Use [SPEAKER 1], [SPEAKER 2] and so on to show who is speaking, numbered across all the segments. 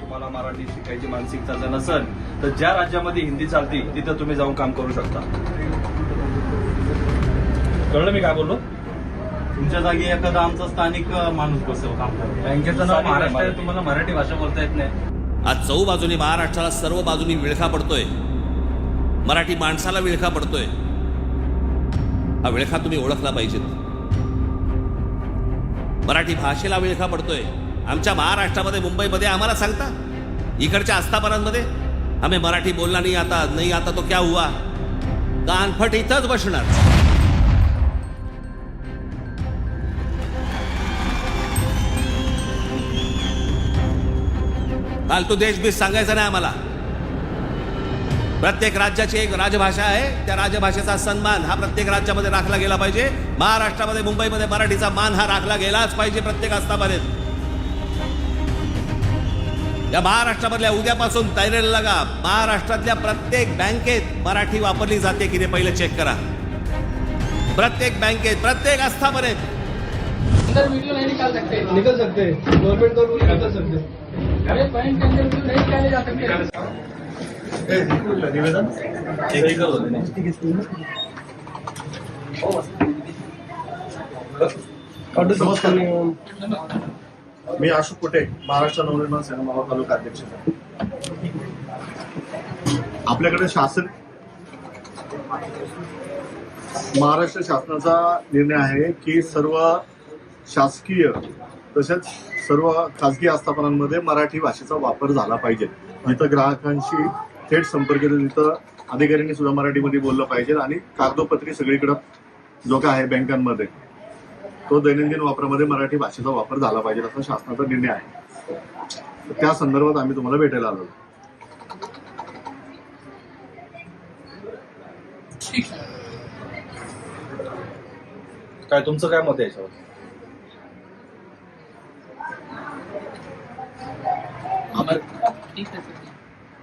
[SPEAKER 1] तुम्हाला मराठी शिकायची मानसिकता जर नसेल तर ज्या राज्यामध्ये हिंदी चालती तिथं तुम्ही जाऊन काम करू शकता. कळलं मी काय बोललो?
[SPEAKER 2] तुमच्या जागी एखादा आमचा स्थानिक माणूस बसेल काम.
[SPEAKER 1] बँकेचं नाव महाराष्ट्र आहे. तुम्हाला मराठी भाषा बोलता येत नाही.
[SPEAKER 3] आज चौ बाजूनी महाराष्ट्राला सर्व बाजूनी विळखा पडतोय. मराठी माणसाला विळखा पडतोय. हा विळखा तुम्ही ओळखला पाहिजेत. मराठी भाषेला विळखा पडतोय. आमच्या महाराष्ट्रामध्ये मुंबईमध्ये आम्हाला सांगता? इकडच्या आस्थापनांमध्ये? आम्ही मराठी बोलला नाही आता नाही आता तो क्या हुआ? कानफट इथंच बसणार. काल तू देश बीस सांगायचा नाही आम्हाला. प्रत्येक राज्याची एक राजभाषा आहे. त्या राजभाषेचा सन्मान हा प्रत्येक राज्यामध्ये राखला गेला पाहिजे. महाराष्ट्रामध्ये मुंबईमध्ये मराठीचा मान हा राखला गेलाच पाहिजे प्रत्येक आस्थापनेत या महाराष्ट्रामधल्या उद्यापासून तयारीला लागा. महाराष्ट्रातल्या प्रत्येक बँकेत मराठी वापरली जाते की नाही पहिले चेक करा. प्रत्येक बँकेत प्रत्येक आस्थापनेत
[SPEAKER 4] अंदर वीडियो नहीं निकाल सकते.
[SPEAKER 5] निकल सकते. हैं गवर्नमेंट का रूल निकल सकते. हैं
[SPEAKER 4] अरे बैंक के अंदर वीडियो नहीं निकाले जा सकते
[SPEAKER 2] नमस्कार. मी अशोक कुटे महाराष्ट्र नवनिर्माण सेना मावळ तालुका अध्यक्ष. आपल्याकडे शासन महाराष्ट्र शासनाचा निर्णय आहे की सर्व शासकीय तसेच सर्व खाजगी आस्थापनांमध्ये मराठी भाषेचा वापर झाला पाहिजे. जिथं ग्राहकांशी थेट संपर्क येतो तिथं अधिकाऱ्यांनी सुद्धा मराठीमध्ये बोललं पाहिजे आणि कागदोपत्री सगळीकडं जो काय आहे बँकांमध्ये. तो दैनंदिन वापरामध्ये मराठी भाषेचा वापर झाला पाहिजे असा शासनाचा निर्णय आहे. त्या संदर्भात आम्ही तुम्हाला भेटायला आलो.
[SPEAKER 1] काय तुमचं काय मत आहे याच्यावर?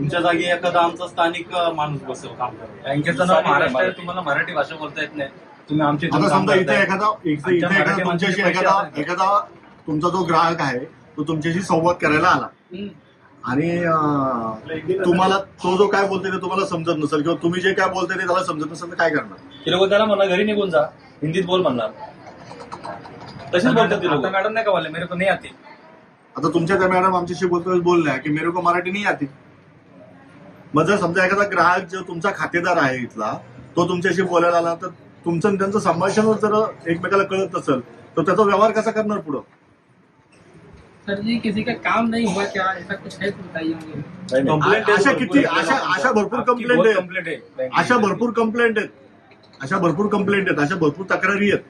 [SPEAKER 2] तुमच्या जागी एखादा आमचा स्थानिक माणूस बसेल काम.
[SPEAKER 1] बँकेचं नाव महाराष्ट्र आहे तुम्हाला मराठी भाषा बोलता येत नाही. तुम्ही आमची
[SPEAKER 2] आता समजा इथे एखादा इथे इथे
[SPEAKER 1] आमच्या
[SPEAKER 2] एखादा
[SPEAKER 1] मराठी
[SPEAKER 2] तुमच्याशी
[SPEAKER 1] माणसाचे
[SPEAKER 2] एखादा
[SPEAKER 1] पैसे
[SPEAKER 2] एखादा तुमचा जो ग्राहक आहे तो तुमच्याशी संवाद करायला आला. आणि अं, तुम्हाला तो जो काय बोलतोय ते तुम्हाला समजत नसेल किंवा तुम्ही जे काय बोलताय ते त्याला समजत नसेल तर काय करणार?
[SPEAKER 1] ते लोक त्याला म्हणणार घरी निघून जा. हिंदीत बोल म्हणणार. तसेच बोलतात ते लोक.
[SPEAKER 6] मैडम ने क्या बोले मेरे को नहीं आती.
[SPEAKER 2] आता तुमच्या त्या मॅडम आमच्याशी बोलतोय बोलल्या की मेरे को मराठी नाही आती. मग जर समजा एखादा ग्राहक जो तुमचा खातेदार आहे इथला तो तुमच्याशी बोलायला आला तर तुमचं आणि त्यांचं संभाषण जर एकमेकाला कळत नसेल तर त्याचा व्यवहार कसा करणार पुढं?
[SPEAKER 4] सर जी किसी का काम नहीं हुआ क्या ऐसा कुछ है तो बताइए मुझे
[SPEAKER 1] नाही, नाही.
[SPEAKER 6] Complaint
[SPEAKER 2] अशा
[SPEAKER 6] आहे
[SPEAKER 2] किती?
[SPEAKER 6] भरपूर
[SPEAKER 2] अशा अशा भरपूर
[SPEAKER 6] आपकी
[SPEAKER 2] कंप्लेंट आहेत.
[SPEAKER 6] कंप्लेंट है बैंक
[SPEAKER 2] अशा। भरपूर कंप्लेंट आहेत. अशा भरपूर कंप्लेंट आहेत. अशा भरपूर तक्रारी आहेत.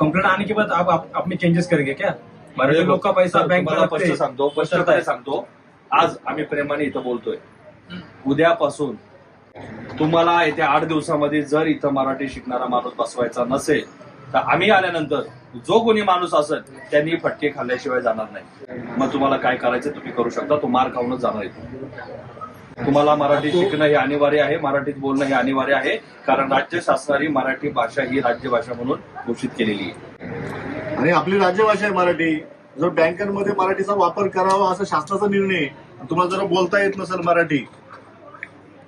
[SPEAKER 6] कंप्लेंट आने के बाद आप, आप अपनी चेंजेस करेंगे क्या? मराठी लोग का पैसा बैंक
[SPEAKER 1] तुम्हाला स्पष्ट सांगतो. स्पष्टपणे सांगतो. आज आम्ही प्रेमाने इथं बोलतोय. उद्यापासून तुम्हाला येत्या आठ दिवसामध्ये जर इथं मराठी शिकणारा माणूस बसवायचा नसेल तर आम्ही आल्यानंतर जो कोणी माणूस असेल त्यांनी फटके खाल्ल्याशिवाय जाणार नाही. मग तुम्हाला काय करायचं तुम्ही करू शकता. तो मार खाऊनच जाणार इथून तुम्हाला मराठी शिकणं हे अनिवार्य आहे. मराठीत बोलणं हे अनिवार्य आहे. कारण राज्य शासनाने मराठी भाषा ही राज्यभाषा म्हणून घोषित केलेली आहे.
[SPEAKER 2] आणि आपली राज्यभाषा आहे मराठी. जर बँकांमध्ये मराठीचा वापर करावा असा शासनाचा निर्णय. तुम्हाला जर बोलता येत नसेल मराठी.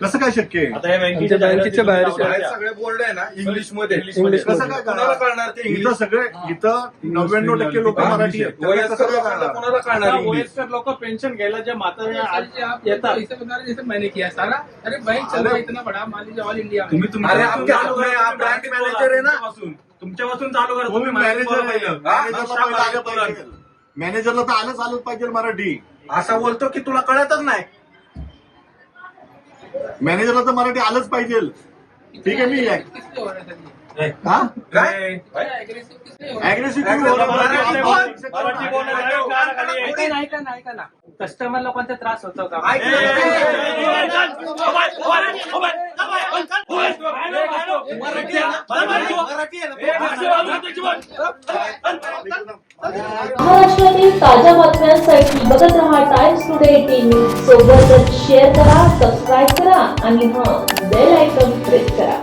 [SPEAKER 2] कसं काय शक्य आहे?
[SPEAKER 1] आता या बँकेच्या
[SPEAKER 5] बँकेच्या बाहेर
[SPEAKER 7] सगळे बोर्ड आहे ना इंग्लिशमध्ये.
[SPEAKER 1] इंग्लिश
[SPEAKER 2] कसं काय
[SPEAKER 7] कोणाला
[SPEAKER 2] करणार
[SPEAKER 7] कळणार ते
[SPEAKER 2] इथं
[SPEAKER 7] इंग्लिश
[SPEAKER 2] सगळे इथं नव्याण्णव टक्के लोक मराठी आहेत. त्यामुळे कसं
[SPEAKER 7] वयस्कर
[SPEAKER 2] काय
[SPEAKER 7] लोकांना
[SPEAKER 2] करणार?
[SPEAKER 7] कोणाला कळणार इंग्लिश
[SPEAKER 6] वयस्कर लोक पेन्शन घ्यायला जे म्हातारे
[SPEAKER 4] सर जी आप
[SPEAKER 6] येतात.
[SPEAKER 4] बता रहे जैसे मैंने किया सारा। अरे बैंक चल रहा है इतना बड़ा मान लीजिए ऑल इंडिया में।
[SPEAKER 6] तुम्ही
[SPEAKER 7] अरे, आपके आप मॅनेजर आहे ना?
[SPEAKER 6] तुमच्यापासून चालू करा.
[SPEAKER 2] तुम्ही मॅनेजर आहे?
[SPEAKER 6] पहिलं.
[SPEAKER 2] मॅनेजरला पहिलं आलं पाहिजे मॅनेजरला तर आलंच आलंच पाहिजे मराठी.
[SPEAKER 7] असा बोलतो की तुला कळतच नाही.
[SPEAKER 2] मॅनेजरला तर मराठी आलंच पाहिजे ठीक आहे मी
[SPEAKER 4] हो है
[SPEAKER 2] हा
[SPEAKER 7] काय
[SPEAKER 4] aggressive किसलिए हो रहा है?
[SPEAKER 2] अग्रेसिव्ह
[SPEAKER 1] मराठी बोल- मराठी बोलणाऱ्या कानाखाली आहे.
[SPEAKER 8] ऐका ना ऐका ना ऐका ना कस्टमर लोकांचा त्रास होतो का
[SPEAKER 9] महाराष्ट्रातील ताज्या बातम्यांसाठी बघत रहा टाइम्स टुडे टीव्ही सोबतच शेअर करा सबस्क्राईब करा आणि हा बेल आयकॉन प्रेस करा.